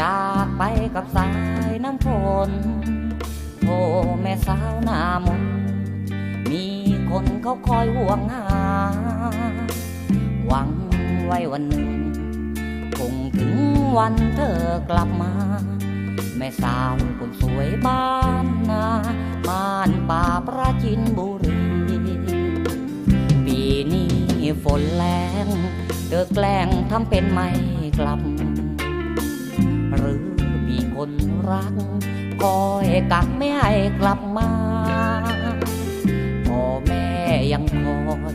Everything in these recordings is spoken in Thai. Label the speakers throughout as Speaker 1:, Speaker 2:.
Speaker 1: จากไปกับสายน้ำฝนโทแม่สาวหน้ามนมีคนเขาคอยห่วงหา หวังไว้วันหนึ่ง คงถึงวันเธอกลับมา แม่สาวคนสวยบ้านนาบ้านป่าประจินบุ ฝนแรงเธอแกล้งทำเป็นไม่กลับ หรือมีคนรักคอยกักไม่ให้กลับมาพ่อแม่ยังคอย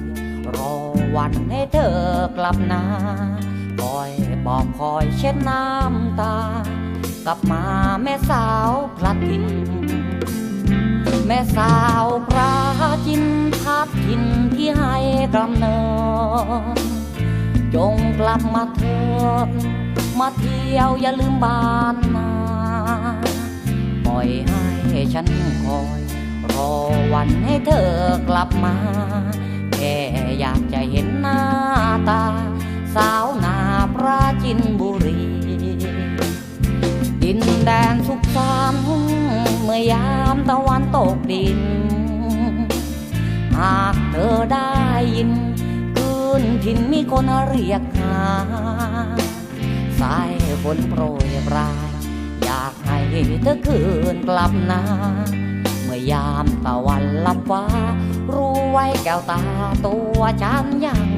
Speaker 1: รอวันให้เธอกลับนาคอยบอกคอยเช็ดน้ำตา กลับมาแม่สาวพลัดถิ่นแม่สาวพระจินทับทินที่ให้กำเนิด จงกลับมาเถิดมาเที่ยวอย่าลืมบ้านนาปล่อยให้ฉันคอย รอวันให้เธอกลับมา แค่อยากจะเห็นหน้าตา สาวนาปราจินบุรี ดินแดนสุขสันต์เมื่อยามตะวันตกดินินมีคนเรียกหา สายฝนโปรยปลาย อยากให้เธอคืนกลับนาเมื่อยามตะวันลับฟ้า รู้ไว้แก้วตาตัวฉันยัง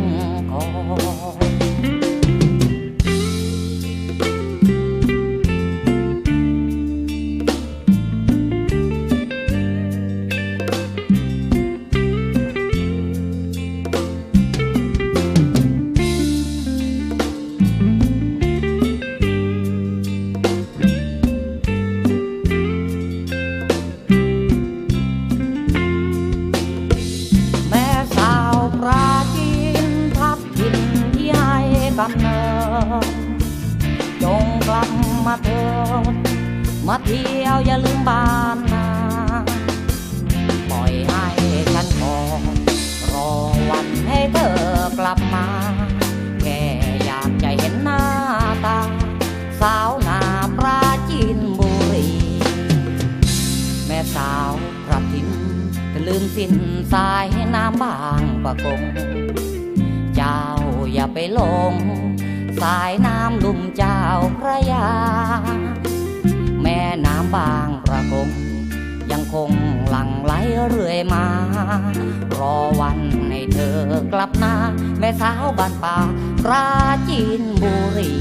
Speaker 1: กำเนิดจงกลับมาเถิดมาเที่ยวอย่าลืมบ้านนาปล่อยให้ฉันคอยรอวันให้เธอกลับมา แค่อยากจะเห็นหน้าตา สาวนาปราจีนบุรีแม่สาวพระทินลืมสิ้นสายน้ำบางประกงเจ้า อย่าไปหลง สายน้ำลุ่มเจ้าพระยา แม่น้ำบางประกง ยังคงหลั่งไหลเรื่อยมา รอวันให้เธอกลับนาแม่สาวบ้านป่าปราจีนบุรี